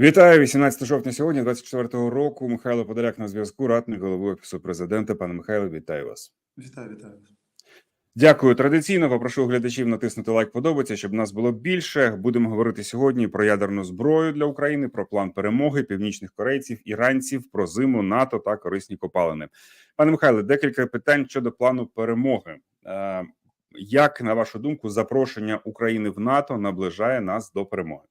Вітаю 18 жовтня сьогодні, 24-го року. Михайло Подоляк на зв'язку, радник голови офісу президента. Пане Михайло, вітаю вас. Вітаю, вітаю. Дякую. Традиційно попрошу глядачів натиснути лайк подобається, щоб нас було більше. Будемо говорити сьогодні про ядерну зброю для України, про план перемоги північних корейців, іранців, про зиму НАТО та корисні копалини. Пане Михайле, декілька питань щодо плану перемоги. Е, Як на вашу думку, запрошення України в НАТО наближає нас до перемоги?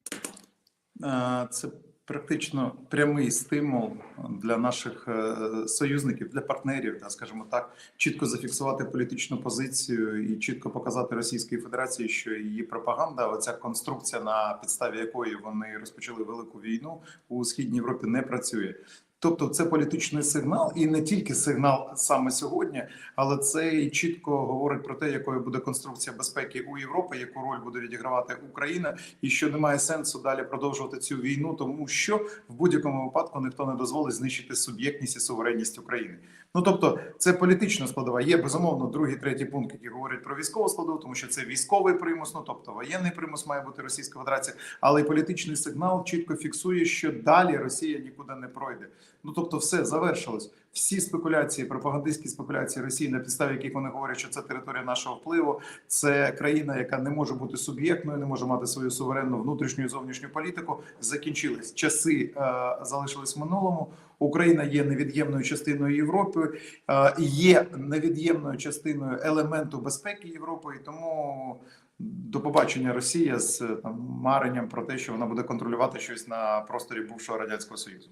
Е, Це практично прямий стимул для наших е, союзників, для партнерів, скажімо так, чітко зафіксувати політичну позицію і чітко показати Російській Федерації, що її пропаганда, оця конструкція, на підставі якої вони розпочали велику війну у східній Європі, не працює. Тобто, це політичний сигнал, і не тільки сигнал саме сьогодні, але це і чітко говорить про те, якою буде конструкція безпеки у Європі, яку роль буде відігравати Україна, і що немає сенсу далі продовжувати цю війну, тому що в будь-якому випадку ніхто не дозволить знищити суб'єктність і суверенність України. Ну тобто, це політична складова. Є безумовно другий, третій пункт, які говорять про військову складову, тому що це військовий примус, ну тобто воєнний примус має бути Російська Федерація, але й політичний сигнал чітко фіксує, що далі Росія нікуди не пройде. Ну тобто, все завершилось. Всі спекуляції, пропагандистські спекуляції Росії, на підставі яких вони говорять, що це територія нашого впливу, це країна, яка не може бути суб'єктною, не може мати свою суверенну внутрішню і зовнішню політику. Закінчились часи, е, залишились в минулому. Україна є невід'ємною частиною Європи, е, є невід'ємною частиною елементу безпеки Європи, і тому. До побачення Росія з там маренням про те, що вона буде контролювати щось на просторі бувшого радянського союзу.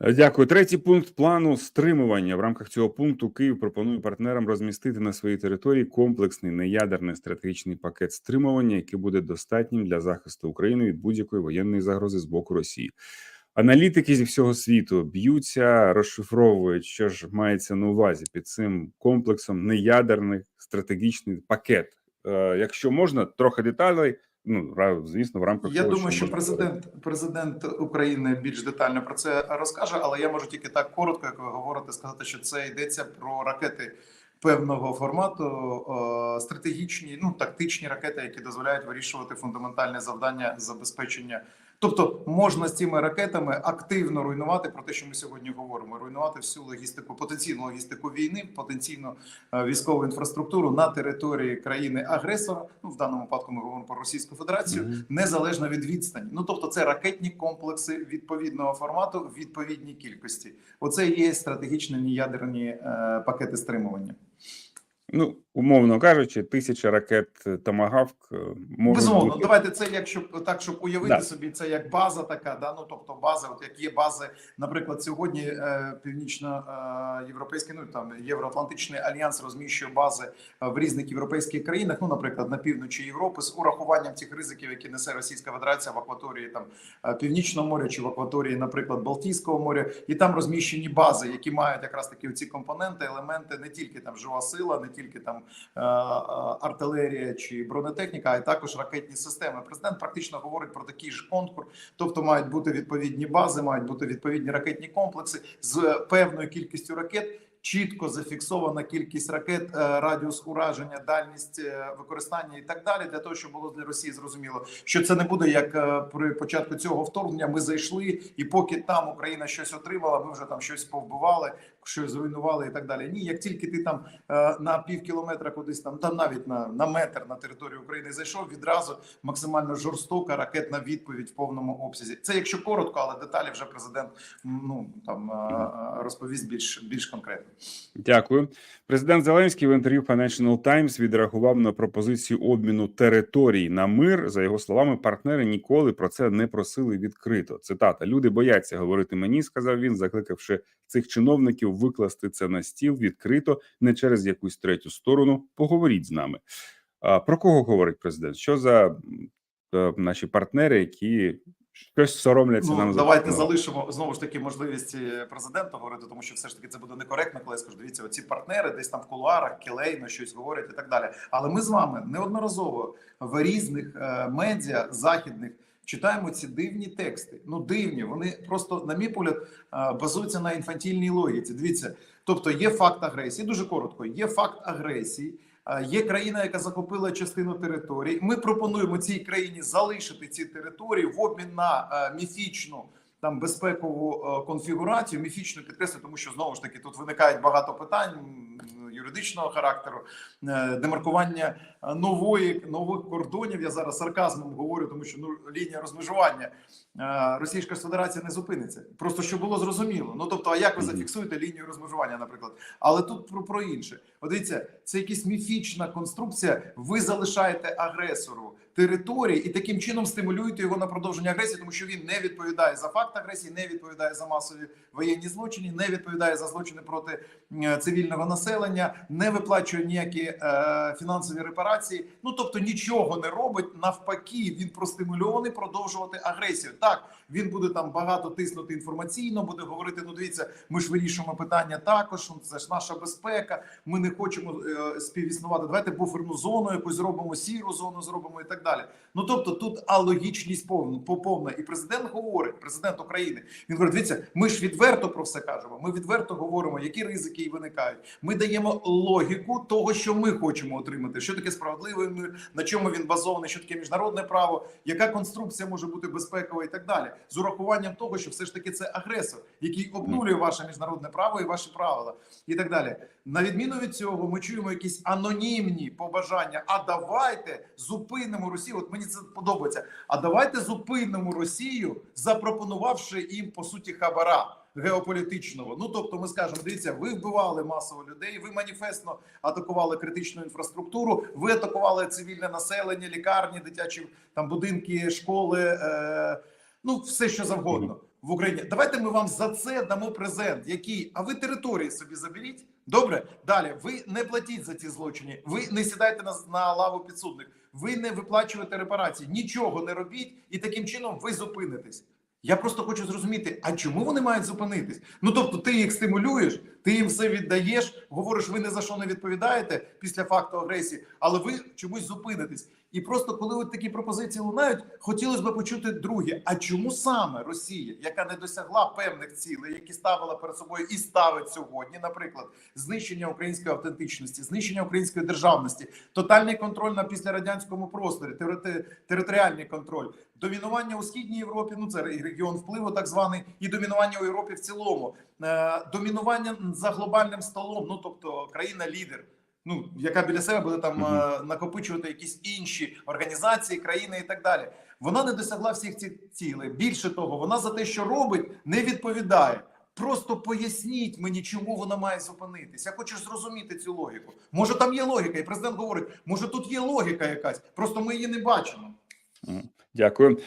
Дякую. Третій пункт плану стримування. В рамках цього пункту Київ пропонує партнерам розмістити на своїй території комплексний неядерний стратегічний пакет стримування, який буде достатнім для захисту України від будь-якої воєнної загрози з боку Росії. Аналітики зі всього світу б'ються, розшифровують, що ж мається на увазі під цим комплексом неядерний стратегічний пакет. Е, якщо можна, трохи деталей. Ну звісно, в рамках Я того, думаю, що президент президент України більш детально про це розкаже, але я можу тільки так коротко, як ви говорите, сказати, що це йдеться про ракети певного формату, е, стратегічні, ну тактичні ракети, які дозволяють вирішувати фундаментальне завдання забезпечення. Тобто можна з цими ракетами активно руйнувати про те, що ми сьогодні говоримо: руйнувати всю логістику, потенційну логістику війни, потенційну е, військову інфраструктуру на території країни-агресора. Ну в даному випадку ми говоримо про Російську Федерацію Мгм. незалежно від відстані. Ну тобто, це ракетні комплекси відповідного формату в відповідній кількості. Оце є стратегічні неядерні е, пакети стримування. Ну, умовно кажучи, тисяча ракет Томагавк е, можуть Безумовно, бути. давайте це, якщо так, щоб уявити Да. собі це як база, така да ну тобто база, от як є бази, наприклад, сьогодні е, північно е, ну там євроатлантичний альянс розміщує бази е, в різних європейських країнах. Ну, наприклад, на півночі Європи з урахуванням цих ризиків, які несе Російська Федерація в акваторії там е, Північного моря чи в акваторії, наприклад, Балтійського моря, і там розміщені бази, які мають якраз таки ці компоненти, елементи, не тільки там жива сила, не тільки там е, е, артилерія чи бронетехніка, а й також ракетні системи. Президент практично говорить про такий ж конкурс, тобто мають бути відповідні бази, мають бути відповідні ракетні комплекси з певною кількістю ракет. Чітко зафіксована кількість ракет, е, радіус ураження, дальність е, використання і так далі, для того, щоб було для Росії зрозуміло, що це не буде як е, при початку цього вторгнення. Ми зайшли, і поки там Україна щось отримала, ми вже там щось повбивали, щось зруйнували і так далі. Ні, як тільки ти там е, на пів кілометра кудись там, там навіть на, на метр на територію України зайшов, відразу максимально жорстока ракетна відповідь в повному обсязі. Це якщо коротко, але деталі вже президент ну там е, е, розповість більш більш конкретно. Дякую. Президент Зеленський в інтерв'ю Financial Times відреагував на пропозицію обміну територій на мир. За його словами, партнери ніколи про це не просили відкрито. Цитата: люди бояться говорити мені, сказав він, закликавши цих чиновників викласти це на стіл відкрито, не через якусь третю сторону. Поговоріть з нами. А про кого говорить президент? Що за е, наші партнери, які щось соромляться нам Ну давайте запропонувати? залишимо знову ж таки можливість е, президента говорити, тому що все ж таки це буде некоректно, коли я скажу, дивіться, оці партнери десь там в кулуарах, келейно щось говорять і так далі. Але ми з вами неодноразово в різних е, медіа західних. Читаємо ці дивні тексти. Ну дивні. Вони просто, на мій погляд, базуються на інфантільній логіці. Дивіться, тобто є факт агресії. Дуже коротко, є факт агресії. Є країна, яка захопила частину території. Ми пропонуємо цій країні залишити ці території в обмін на міфічну там безпекову конфігурацію, міфічну підкреслю, тому що знову ж таки тут виникають багато питань юридичного характеру, е, демаркування е, нової нових кордонів. Я зараз сарказмом говорю, тому що ну лінія розмежування Російської Російська Федерація не зупиниться. Просто щоб було зрозуміло. Ну тобто, а як ви зафіксуєте лінію розмежування, наприклад? Але тут про, про інше. От дивіться, це якась міфічна конструкція. Ви залишаєте агресору території і таким чином стимулюєте його на продовження агресії, тому що він не відповідає за факт агресії, не відповідає за масові воєнні злочини, не відповідає за злочини проти е, цивільного населення, не виплачує ніякі е, фінансові репарації. Ну тобто нічого не робить. Навпаки, він простимульований продовжувати агресію. Так він буде там багато тиснути інформаційно, буде говорити: ну дивіться, ми ж вирішуємо питання також. ну, Це ж наша безпека. Ми не хочемо е, співіснувати. Давайте буферну зону, якусь зробимо сіру зону, зробимо і так далі. Ну тобто, тут алогічність повна повна. І президент говорить, президент України. Він говорить: дивіться, ми ж відверто про все кажемо. Ми відверто говоримо, які ризики виникають. Ми даємо логіку того, що ми хочемо отримати. Що таке справедливий мир, на чому він базований, що таке міжнародне право, яка конструкція може бути безпекова і так далі, з урахуванням того, що все ж таки це агресор, який обнулює ваше міжнародне право і ваші правила, і так далі. На відміну від цього, ми чуємо якісь анонімні побажання. А давайте зупинимо Росію. От мені це подобається. А давайте зупинимо Росію, запропонувавши їм по суті хабара. Геополітичного, ну тобто, ми скажемо, дивіться, ви вбивали масово людей, ви маніфестно атакували критичну інфраструктуру, ви атакували цивільне населення, лікарні, дитячі там будинки, школи, е, ну все що завгодно в Україні. Давайте ми вам за це дамо презент. Який? А ви території собі заберіть? Добре, далі. Ви не платіть за ці злочини. Ви не сідайте на, на лаву підсудних. Ви не виплачуєте репарації, нічого не робіть, і таким чином ви зупинитесь. Я просто хочу зрозуміти, а чому вони мають зупинитись? Ну тобто, ти їх стимулюєш, ти їм все віддаєш, говориш, ви ні за що не відповідаєте після факту агресії, але ви чомусь зупинитесь. І просто коли от такі пропозиції лунають, хотілося б почути друге. А чому саме Росія, яка не досягла певних цілей, які ставила перед собою і ставить сьогодні, наприклад, знищення української автентичності, знищення української державності, тотальний контроль на післярадянському просторі, територіальний контроль, домінування у східній Європі, ну це регіон впливу, так званий, і домінування у Європі в цілому, е, домінування за глобальним столом, ну тобто країна-лідер. Ну, яка біля себе буде там е, накопичувати якісь інші організації, країни і так далі. Вона не досягла всіх цих цілей. Більше того, вона за те, що робить, не відповідає. Просто поясніть мені, чому вона має зупинитись. Я хочу зрозуміти цю логіку. Може, там є логіка, і президент говорить, може тут є логіка якась, просто ми її не бачимо. Дякую.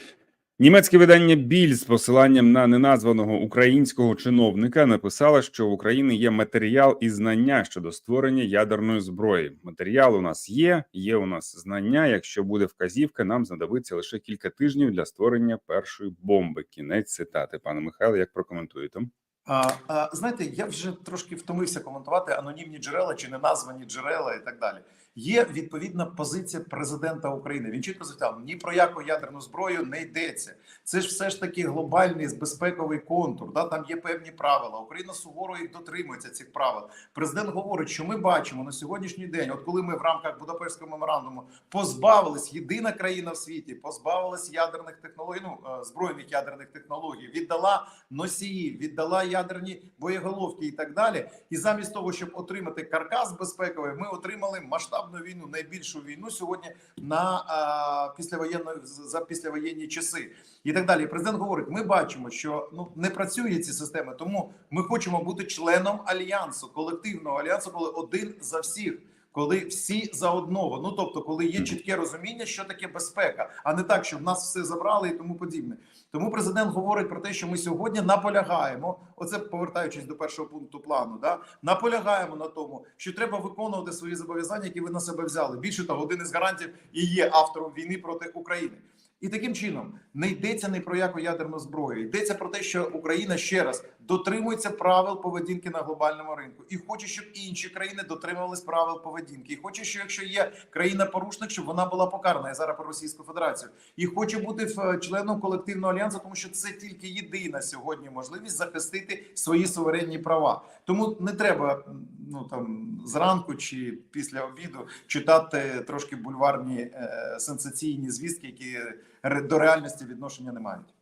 Німецьке видання Біль з посиланням на неназваного українського чиновника написало, що в Україні є матеріал і знання щодо створення ядерної зброї. Матеріал у нас є, є у нас знання. Якщо буде вказівка, нам знадобиться лише кілька тижнів для створення першої бомби. Кінець цитати. Пане Михайло, як прокоментуєте? А, а, знаєте, я вже трошки втомився коментувати анонімні джерела чи неназвані джерела і так далі. Є відповідна позиція президента України. Він чітко сказав, ні про яку ядерну зброю не йдеться. Це ж все ж таки глобальний безпековий контур. Да? Там є певні правила. Україна суворо їх дотримується цих правил. Президент говорить, що ми бачимо на сьогоднішній день, от коли ми в рамках Будапештського меморандуму позбавились єдина країна в світі, позбавилась ядерних технологій, ну е, збройних ядерних технологій, віддала носії, віддала ядерні боєголовки і так далі. І замість того, щоб отримати каркас безпековий, ми отримали масштабну війну, найбільшу війну сьогодні на а, післявоєнної за післявоєнні часи і так далі. Президент говорить: ми бачимо, що ну не працює ці системи, тому ми хочемо бути членом альянсу, колективного альянсу, коли один за всіх. Коли всі за одного, ну тобто, коли є чітке розуміння, що таке безпека, а не так, щоб нас все забрали і тому подібне. Тому президент говорить про те, що ми сьогодні наполягаємо. Оце повертаючись до першого пункту плану. Да наполягаємо на тому, що треба виконувати свої зобов'язання, які ви на себе взяли. Більше того, один із гарантів і є автором війни проти України. І таким чином не йдеться ні про яку ядерну зброю. Йдеться про те, що Україна ще раз дотримується правил поведінки на глобальному ринку, і хоче, щоб інші країни дотримувались правил поведінки. І хоче, що якщо є країна-порушник, щоб вона була покарана я зараз про Російську Федерацію, і хоче бути в- членом колективного альянсу, тому що це тільки єдина сьогодні можливість захистити свої суверенні права. Тому не треба ну там зранку чи після обіду читати трошки бульварні е, сенсаційні звістки, які до реальності відношення не мають.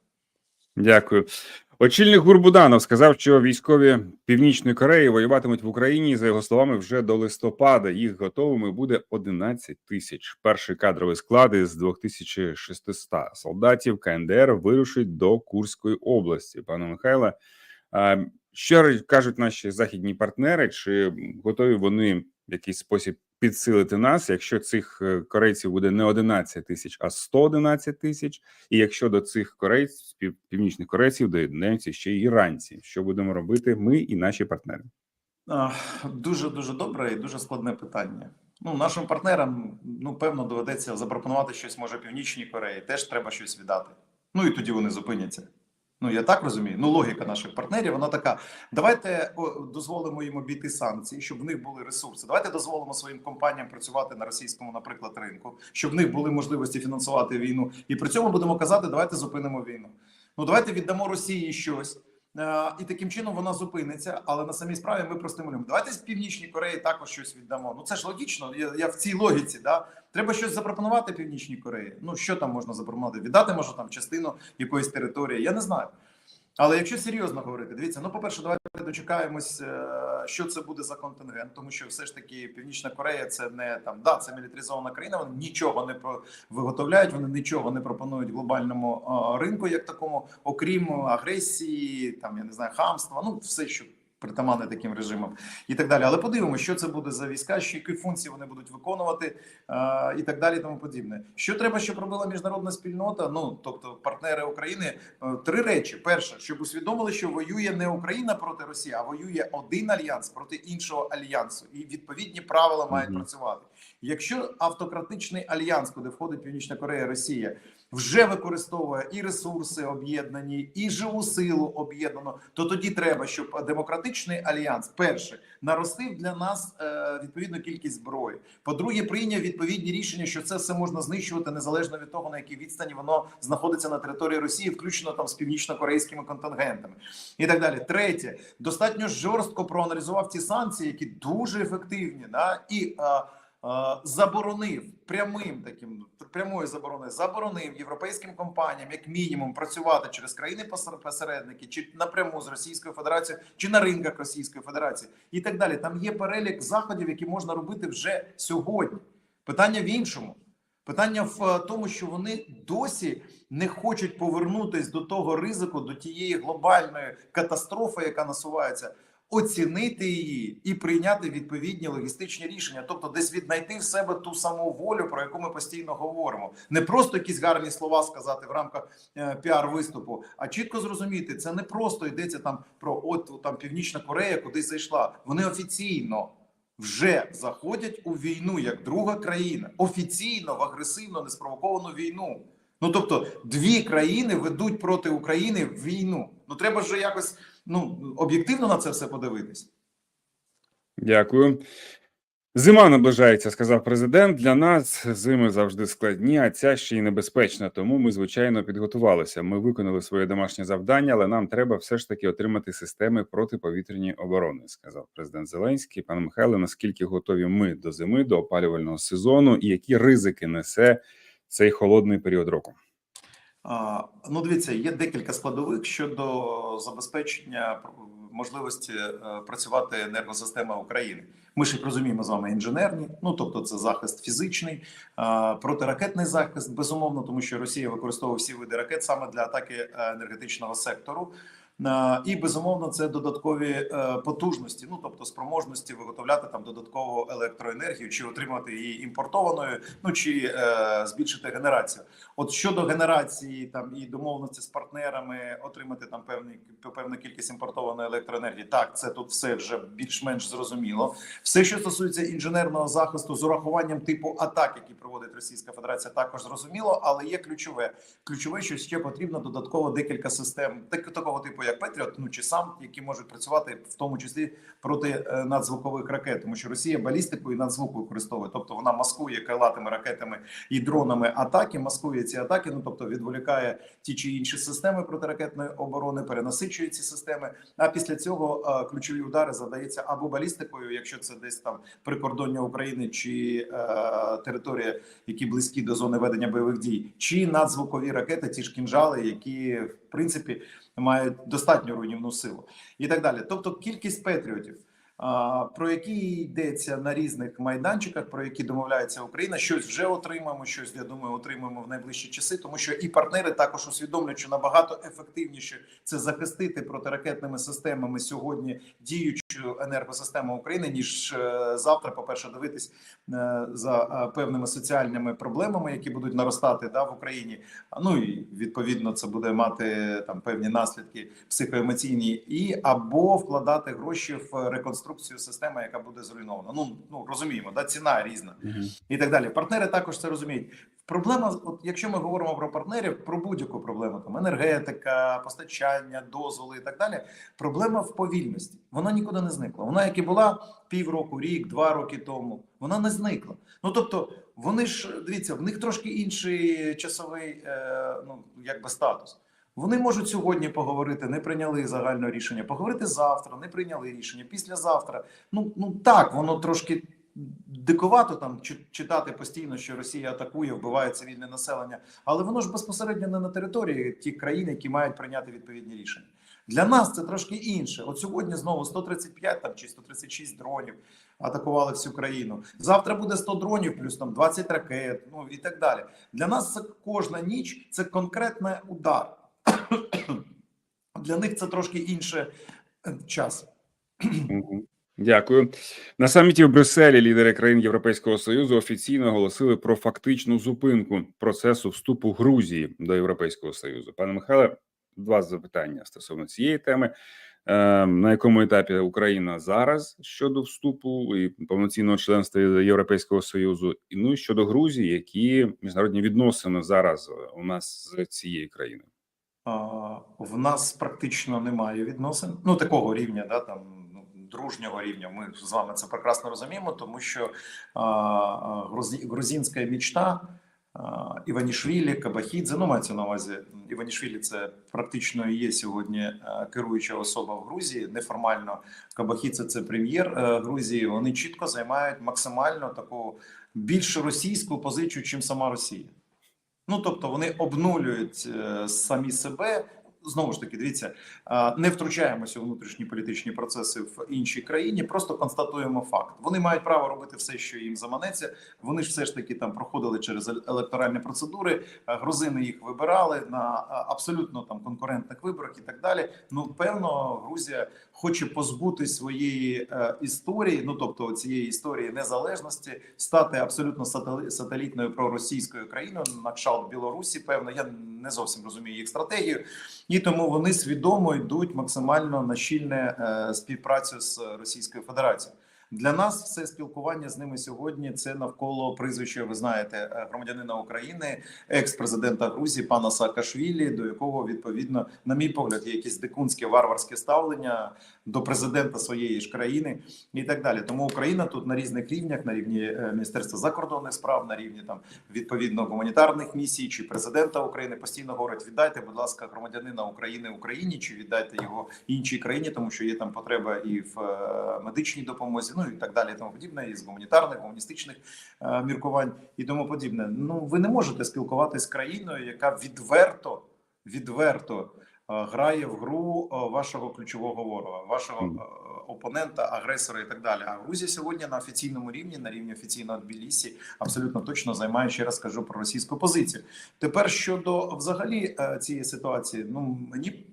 Дякую. Очільник Гурбуданов сказав, що військові Північної Кореї воюватимуть в Україні. За його словами, вже до листопада їх готовими буде 11 тисяч. Перший кадровий склад із 2600 солдатів КНДР вирушить до Курської області. Пане Михайле, а що кажуть наші західні партнери? Чи готові вони в якийсь спосіб підсилити нас, якщо цих е, корейців буде не 11 тисяч, а 111 тисяч? І якщо до цих корейців, пів- північних корейців доєднаються ще й іранці, що будемо робити ми і наші партнери? Дуже дуже добре і дуже складне питання. Ну, нашим партнерам, ну певно, доведеться запропонувати щось, може, Північній Кореї. Теж треба щось віддати. Ну і тоді вони зупиняться. Ну я так розумію. Ну, логіка наших партнерів, вона така: давайте дозволимо їм обійти санкції, щоб в них були ресурси. Давайте дозволимо своїм компаніям працювати на російському, наприклад, ринку, щоб в них були можливості фінансувати війну. І при цьому будемо казати, давайте зупинимо війну. Ну давайте віддамо Росії щось. Е, І таким чином вона зупиниться, але на самій справі ми простимулюємо. Давайте з північній Кореї також щось віддамо. Ну це ж логічно. Я, я в цій логіці. Да? Треба щось запропонувати північній Кореї. Ну що там можна запропонувати? Віддати може там частину якоїсь території. Я не знаю. Але якщо серйозно говорити, дивіться, ну по-перше, давайте дочекаємось, е, що це буде за контингент, тому що все ж таки Північна Корея це не там да, це мілітаризована країна. Вони нічого не про виготовляють, вони нічого не пропонують глобальному ринку, як такому, окрім агресії, там я не знаю, хамства, ну все, що притаманне таким режимам, і так далі. Але подивимося, що це буде за війська, що які функції вони будуть виконувати, е, і так далі, тому подібне. Що треба, щоб робила міжнародна спільнота? Ну тобто партнери України Е, Три речі: перше, щоб усвідомили, що воює не Україна проти Росії, а воює один альянс проти іншого альянсу, і відповідні правила мають Мгм. працювати. Якщо автократичний альянс, куди входить Північна Корея, Росія, вже використовує і ресурси об'єднані, і живу силу об'єднану, то тоді треба, щоб демократичний альянс перше наростив для нас е, відповідну кількість зброї. По-друге, прийняв відповідні рішення, що це все можна знищувати незалежно від того, на якій відстані воно знаходиться на території Росії, включно там з північно-корейськими контингентами, і так далі. Третє, достатньо жорстко проаналізував ті санкції, які дуже ефективні, да і. Заборонив прямим таким прямою забороною заборонив європейським компаніям як мінімум працювати через країни посер- посередники, чи напряму з Російською Федерацією, чи на ринках Російської Федерації, і так далі. Там є перелік заходів, які можна робити вже сьогодні. Питання в іншому. Питання в е, тому, що вони досі не хочуть повернутись до того ризику, до тієї глобальної катастрофи, яка насувається, оцінити її і прийняти відповідні логістичні рішення, тобто десь віднайти в себе ту саму волю, про яку ми постійно говоримо, не просто якісь гарні слова сказати в рамках е, піар виступу, а чітко зрозуміти, це не просто йдеться там про от там Північна Корея кудись зайшла. Вони офіційно вже заходять у війну як друга країна, офіційно в агресивно неспровоковану війну. Ну тобто, дві країни ведуть проти України війну. Ну треба ж якось ну об'єктивно на це все подивитись. Дякую. Зима наближається, сказав президент. Для нас зими завжди складні, а ця ще й небезпечна. Тому ми звичайно підготувалися. Ми виконали своє домашнє завдання, але нам треба все ж таки отримати системи протиповітряної оборони, сказав президент Зеленський. Пане Михайло, наскільки готові ми до зими, до опалювального сезону, і які ризики несе цей холодний період року? Ну, дивіться, є декілька складових щодо забезпечення можливості е, працювати енергосистеми України. Ми ж розуміємо з вами інженерні, ну тобто це захист фізичний, протиракетний захист, безумовно, тому що Росія використовує всі види ракет саме для атаки е, енергетичного сектору. І безумовно, це додаткові е, потужності, ну тобто спроможності виготовляти там додаткову електроенергію, чи отримати її імпортованою, ну чи е, збільшити генерацію. От щодо генерації там і домовленості з партнерами отримати там певні певну кількість імпортованої електроенергії, так це тут все вже більш-менш зрозуміло. Все, що стосується інженерного захисту з урахуванням типу атак, які проводить Російська Федерація, також зрозуміло, але є ключове. Ключове, що ще потрібно додатково декілька систем, так такого типу, як Петріот, ну чи сам, які можуть працювати в тому числі проти е, надзвукових ракет, тому що Росія балістику і надзвук використовує, тобто вона маскує крилатими ракетами і дронами атаки, маскує ці атаки. Ну тобто відволікає ті чи інші системи протиракетної оборони, перенасичує ці системи. А після цього е, ключові удари задається або балістикою, якщо це десь там прикордоння України чи е, територія, які близькі до зони ведення бойових дій, чи надзвукові ракети, ті ж кінжали, які в принципі мають достатньо руйнівну силу, і так далі. Тобто, кількість патріотів. Про які йдеться на різних майданчиках, про які домовляється Україна, щось вже отримаємо, щось я думаю, отримаємо в найближчі часи, тому що і партнери також усвідомлюють, що набагато ефективніше це захистити протиракетними системами сьогодні діючу енергосистему України, ніж е, завтра, по перше, дивитись е, за е, певними соціальними проблемами, які будуть наростати да, в Україні. Ну і відповідно це буде мати там певні наслідки психоемоційні, і або вкладати гроші в реконструкцію системи, яка буде зруйнована. Ну ну розуміємо, да ціна різна і так далі. Партнери також це розуміють. Проблема, от якщо ми говоримо про партнерів, про будь-яку проблему, там енергетика, постачання, дозволи і так далі. Проблема в повільності. Вона нікуди не зникла. Вона, як і була півроку, рік, два роки тому, вона не зникла. Ну тобто, вони ж дивіться, в них трошки інший часовий е, ну якби статус. Вони можуть сьогодні поговорити, не прийняли загальне рішення. Поговорити завтра, не прийняли рішення. Післязавтра. Ну ну так, воно трошки диковато там читати постійно, що Росія атакує, вбиває цивільне населення, але воно ж безпосередньо не на території ті країни, які мають прийняти відповідні рішення. Для нас це трошки інше. От сьогодні знову 135 там чи 136 дронів атакували всю країну. Завтра буде 100 дронів, плюс там 20 ракет, ну і так далі. Для нас це кожна ніч це конкретний удар. Для них це трошки інше е, час. Дякую. На саміті в Брюсселі лідери країн Європейського союзу офіційно оголосили про фактичну зупинку процесу вступу Грузії до Європейського союзу. Пане Михайле, два запитання стосовно цієї теми. Е, На якому етапі Україна зараз щодо вступу і повноцінного членства Європейського союзу? І ну і щодо Грузії, які міжнародні відносини зараз у нас з цією країною? В нас практично немає відносин. Ну такого рівня, да там ну, дружнього рівня. Ми з вами це прекрасно розуміємо, тому що грузинська мічта Іванішвілі, Кабахідзе, ну мається на увазі Іванішвілі, це практично є сьогодні керуюча особа в Грузії. Неформально Кабахідзе це прем'єр е, Грузії. Вони чітко займають максимально таку більш російську позицію, чим сама Росія. Ну тобто вони обнулюють е, самі себе. Знову ж таки, дивіться, е, не втручаємося у внутрішні політичні процеси в іншій країні, просто констатуємо факт. Вони мають право робити все, що їм заманеться. Вони ж все ж таки там проходили через електоральні процедури. е, Грузини їх вибирали на абсолютно там конкурентних виборах і так далі. Ну певно, Грузія хоче позбутися своєї е, історії, ну тобто цієї історії незалежності, стати абсолютно сатели- сателітною проросійською країною на кшталт Білорусі. Певно, я не зовсім розумію їх стратегію, і тому вони свідомо йдуть максимально на щільне е, співпрацю з Російською Федерацією. Для нас все спілкування з ними сьогодні це навколо прізвища. Ви знаєте, е, громадянина України, екс-президента Грузії пана Саакашвілі, до якого відповідно, на мій погляд, є якесь дикунське варварське ставлення до президента своєї ж країни і так далі. Тому Україна тут на різних рівнях, на рівні е, Міністерства закордонних справ, на рівні там відповідно гуманітарних місій чи президента України постійно говорить: віддайте, будь ласка, громадянина України Україні, чи віддайте його іншій країні, тому що є там потреба і в е, медичній допомозі, ну і так далі, і тому подібне, і з гуманітарних, гуманістичних е, міркувань і тому подібне. Ну ви не можете спілкуватися з країною, яка відверто відверто е, грає в гру е, вашого ключового ворога, вашого е, опонента, агресора і так далі. А Грузія сьогодні на офіційному рівні, на рівні офіційного Тбілісі, абсолютно точно займає ще раз кажу про російську позицію. Тепер щодо взагалі е, цієї ситуації, ну мені.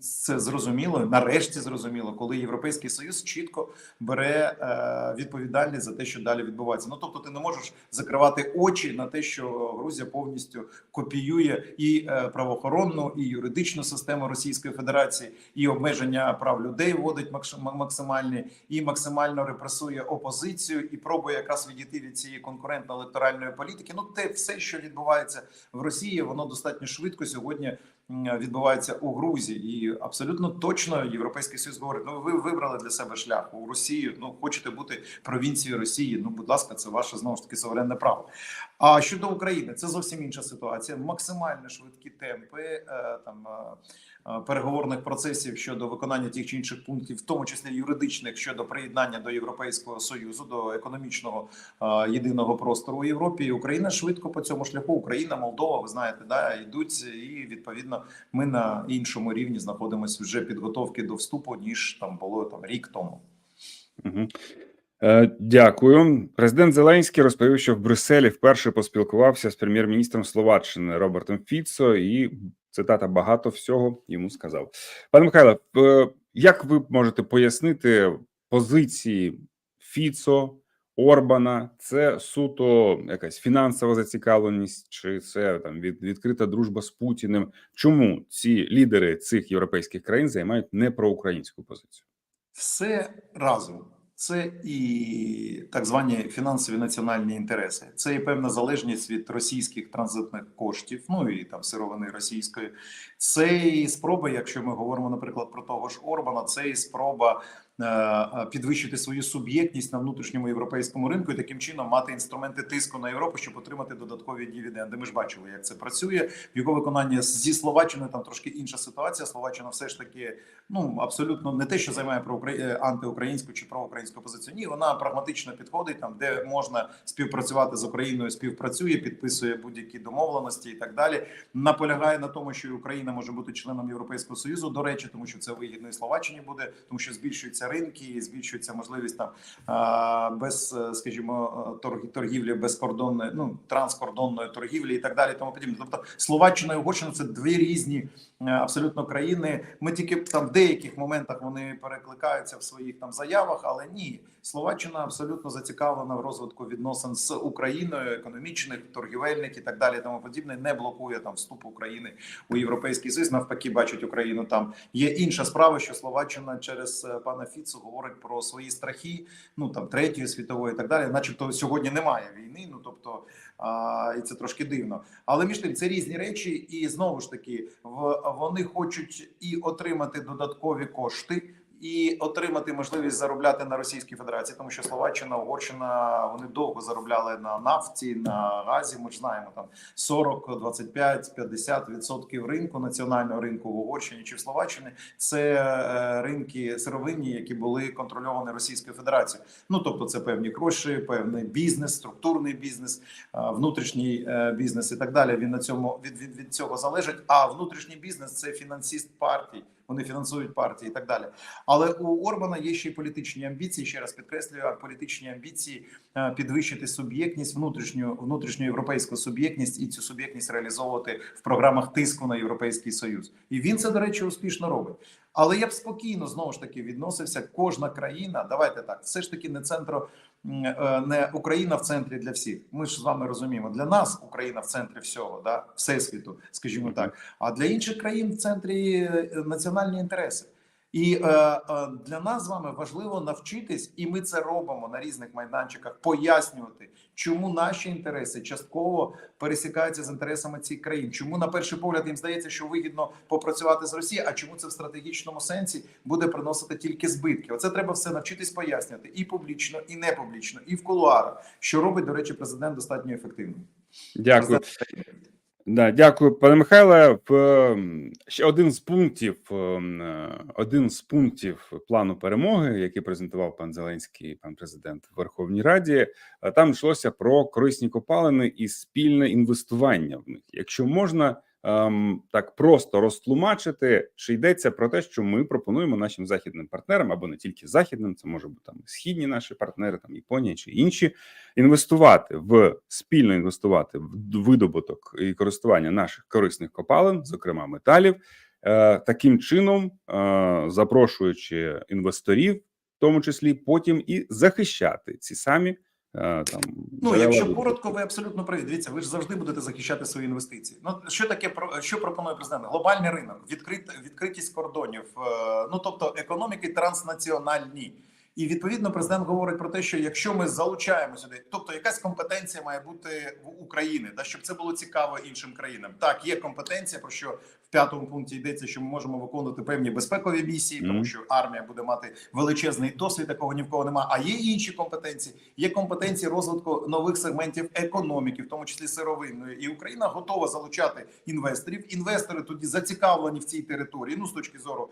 Це зрозуміло, нарешті зрозуміло, коли Європейський Союз чітко бере е, відповідальність за те, що далі відбувається. Ну тобто, ти не можеш закривати очі на те, що Грузія повністю копіює і е, правоохоронну, і юридичну систему Російської Федерації, і обмеження прав людей вводить максимальні, і максимально репресує опозицію, і пробує якраз відійти від цієї конкурентно-електоральної політики. Ну, те все, що відбувається в Росії, воно достатньо швидко сьогодні відбувається у Грузії. і абсолютно точно європейський союз говорить: ну ви вибрали для себе шлях у Росію. Ну хочете бути провінцією Росії. Ну, будь ласка, це ваше знову ж таки суверенне право. А щодо України, це зовсім інша ситуація. Максимально швидкі темпи е, там е, е, переговорних процесів щодо виконання тих чи інших пунктів, в тому числі юридичних щодо приєднання до Європейського союзу, до економічного єдиного простору у Європі. Україна швидко по цьому шляху. Україна, Молдова, ви знаєте, да йдуть, і відповідно ми на іншому рівні знаходимося вже підготовки до вступу ніж там було там рік тому. Угу. Е, Дякую. Президент Зеленський розповів, що в Брюсселі вперше поспілкувався з прем'єр-міністром Словаччини Робертом Фіцо, і цитата багато всього йому сказав. Пане Михайло, е, як ви можете пояснити позиції Фіцо, Орбана? Це суто якась фінансова зацікавленість, чи це там від, відкрита дружба з Путіним? Чому ці лідери цих європейських країн займають не проукраїнську позицію? Все разом. Це і так звані фінансові національні інтереси. Це і певна залежність від російських транзитних коштів, ну і там сировини російської. Це і спроба, якщо ми говоримо, наприклад, про того ж Орбана, це і спроба підвищити свою суб'єктність на внутрішньому європейському ринку і таким чином мати інструменти тиску на Європу, щоб отримати додаткові дивіденди. Ми ж бачили, як це працює. В його виконанні зі Словаччиною там трошки інша ситуація. Словаччина все ж таки ну абсолютно не те, що займає про антиукраїнську чи проукраїнську позицію. Ні, вона прагматично підходить там, де можна співпрацювати з Україною, співпрацює, підписує будь-які домовленості і так далі. Наполягає на тому, що Україна може бути членом Європейського союзу. До речі, тому що це вигідно і Словаччині буде, тому що збільшуються ринки, збільшується можливість там без, скажімо, торгівлі безкордонної, ну транскордонної торгівлі і так далі. Тому подібне. Тобто Словаччина і Угорщина це дві різні абсолютно країни. Ми тільки там в деяких моментах вони перекликаються в своїх там заявах, але ні, Словаччина абсолютно зацікавлена в розвитку відносин з Україною, економічних, торгівельних і так далі. Тому подібне не блокує там вступ України у європейський союз. Навпаки, бачить Україну там. Є інша справа, що Словаччина через пана Фіцу говорить про свої страхи, ну там третьої світової і так далі, начебто сьогодні немає війни. Ну тобто. А, і це трошки дивно, але між тим це різні речі, і знову ж таки в вони хочуть і отримати додаткові кошти. І отримати можливість заробляти на Російській Федерації, тому що Словаччина, Угорщина вони довго заробляли на нафті, на газі. Ми ж знаємо там 40, 25, 50 відсотків ринку національного ринку в Угорщині чи в Словаччині. Це е, ринки сировинні, які були контрольовані Російською Федерацією. Ну тобто, це певні гроші, певний бізнес, структурний бізнес, е, внутрішній е, бізнес і так далі. Він на цьому від, від, від цього залежить. А внутрішній бізнес це фінансист партій. Вони фінансують партії і так далі. Але у Орбана є ще й політичні амбіції. Ще раз підкреслюю, політичні амбіції підвищити суб'єктність, внутрішню внутрішню європейську суб'єктність і цю суб'єктність реалізовувати в програмах тиску на європейський союз. І він це до речі успішно робить. Але я б спокійно знову ж таки відносився. Кожна країна, давайте так, все ж таки не центро, не Україна в центрі для всіх. Ми ж з вами розуміємо. Для нас Україна в центрі всього, да всесвіту, скажімо так. А для інших країн в центрі національні інтереси. І е, е, для нас з вами важливо навчитись, і ми це робимо на різних майданчиках, пояснювати, чому наші інтереси частково пересікаються з інтересами цих країн. Чому на перший погляд їм здається, що вигідно попрацювати з Росією, а чому це в стратегічному сенсі буде приносити тільки збитки? Оце треба все навчитись пояснювати і публічно, і не публічно, і в кулуарах, що робить, до речі, президент достатньо ефективно. Дякую. Да, дякую, пане Михайле. Ще один з пунктів, один з пунктів плану перемоги, який презентував пан Зеленський, пан президент в Верховній Раді. Там йшлося про корисні копалини і спільне інвестування в них. Якщо можна ем, так просто розтлумачити, чи йдеться про те, що ми пропонуємо нашим західним партнерам або не тільки західним, це може бути там східні наші партнери, там Японія чи інші, інвестувати в спільно інвестувати в видобуток і користування наших корисних копалин, зокрема металів, е, таким чином е, запрошуючи інвесторів, в тому числі потім і захищати ці самі. Там ну, якщо коротко, ви абсолютно праві. Дивіться, ви ж завжди будете захищати свої інвестиції. Ну що таке що пропонує президент? Глобальний ринок, відкрит, відкритість кордонів, ну тобто економіки транснаціональні. І відповідно президент говорить про те, що якщо ми залучаємо сюди, тобто якась компетенція має бути в Україні, да щоб це було цікаво іншим країнам. Так, є компетенція, про що в п'ятому пункті йдеться, що ми можемо виконувати певні безпекові місії, тому що армія буде мати величезний досвід, такого ні в кого немає. А є інші компетенції. Є компетенції розвитку нових сегментів економіки, в тому числі сировинної. І Україна готова залучати інвесторів. Інвестори тоді зацікавлені в цій території. Ну з точки зору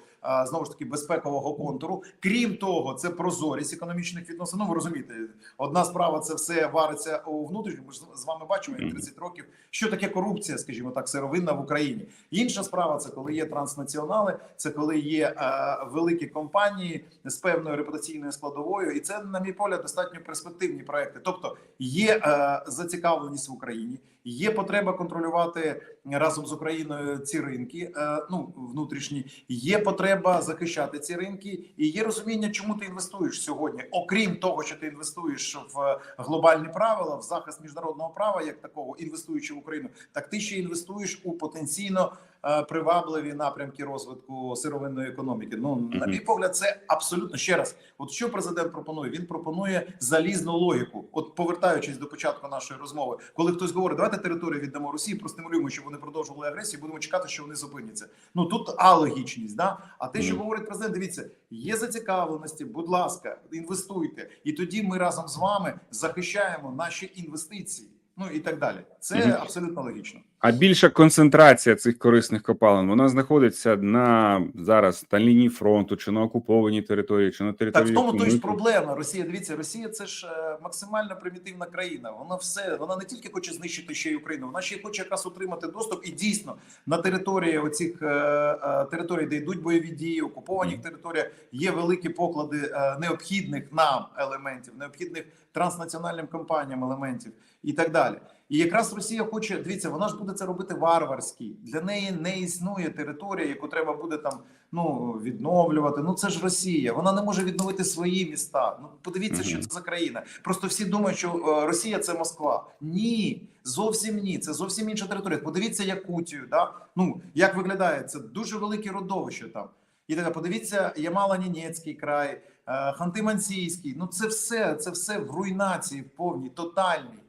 знову ж таки безпекового контуру. Крім того, це прозорість економічних відносин. Ну ви розумієте, одна справа це все вариться у внутрішньому. Ми ж з вами бачимо як 30 років, що таке корупція, скажімо так, сировинна в Україні. Інша справа це коли є транснаціонали, це коли є е, великі компанії з певною репутаційною складовою, і це, на мій погляд, достатньо перспективні проекти. Тобто є е, зацікавленість в Україні, є потреба контролювати разом з Україною ці ринки, е, ну внутрішні, є потреба захищати ці ринки, і є розуміння, чому ти інвестуєш сьогодні, окрім того, що ти інвестуєш в глобальні правила, в захист міжнародного права, як такого, інвестуючи в Україну, так ти ще інвестуєш у потенційно е, привабливі напрямки розвитку сировинної економіки. Ну на мій погляд, це абсолютно ще раз. От що президент пропонує? Він пропонує залізну логіку. От повертаючись до початку нашої розмови, коли хтось говорить, давайте територію віддамо Росії, простимулюємо, щоб вони продовжували агресію. Будемо чекати, що вони зупиняться. Ну тут алогічність, да. А те, що говорить президент, дивіться, є зацікавленості. Будь ласка, інвестуйте, і тоді ми разом з вами захищаємо наші інвестиції. Ну і так далі. Це Мгм. абсолютно логічно. А більша концентрація цих корисних копалин вона знаходиться на зараз на лінії фронту, чи на окупованій території, чи на Так території. в тому то й ж проблема. Росія, дивіться, Росія це ж е, максимально примітивна країна. Вона все вона не тільки хоче знищити ще й Україну, вона ще й хоче якраз отримати доступ. І дійсно на території оцих е, е, територій, де йдуть бойові дії, окупованих територіях, є великі поклади необхідних нам елементів, необхідних транснаціональним компаніям елементів і так далі. І якраз Росія хоче дивіться, вона ж буде це робити варварськи. Для неї не існує територія, яку треба буде там ну відновлювати. Ну це ж Росія. Вона не може відновити свої міста. Ну подивіться, що це за країна. Просто всі думають, що е, Росія це Москва. Ні, зовсім ні. Це зовсім інша територія. Подивіться Якутію. Да? Ну як виглядає це дуже велике родовище там. І так, подивіться Ямало-Нінецький край, е, Ханти-Мансійський. Ну це все, це все в руйнації, в повній, тотальній.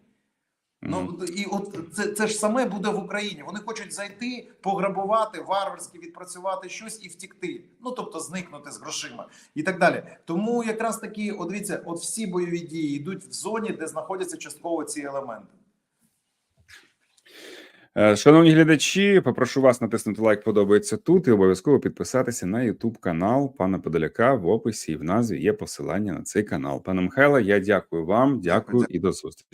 Ну і от це, це ж саме буде в Україні. Вони хочуть зайти, пограбувати, варварськи відпрацювати щось і втікти. Ну тобто зникнути з грошима і так далі. Тому якраз такі, от дивіться, от всі бойові дії йдуть в зоні, де знаходяться частково ці елементи. Е, Шановні глядачі, попрошу вас натиснути лайк, подобається тут, і обов'язково підписатися на YouTube канал пана Подоляка. В описі і в назві є посилання на цей канал. Пане Михайло, я дякую вам, дякую Дякую. і до зустрічі.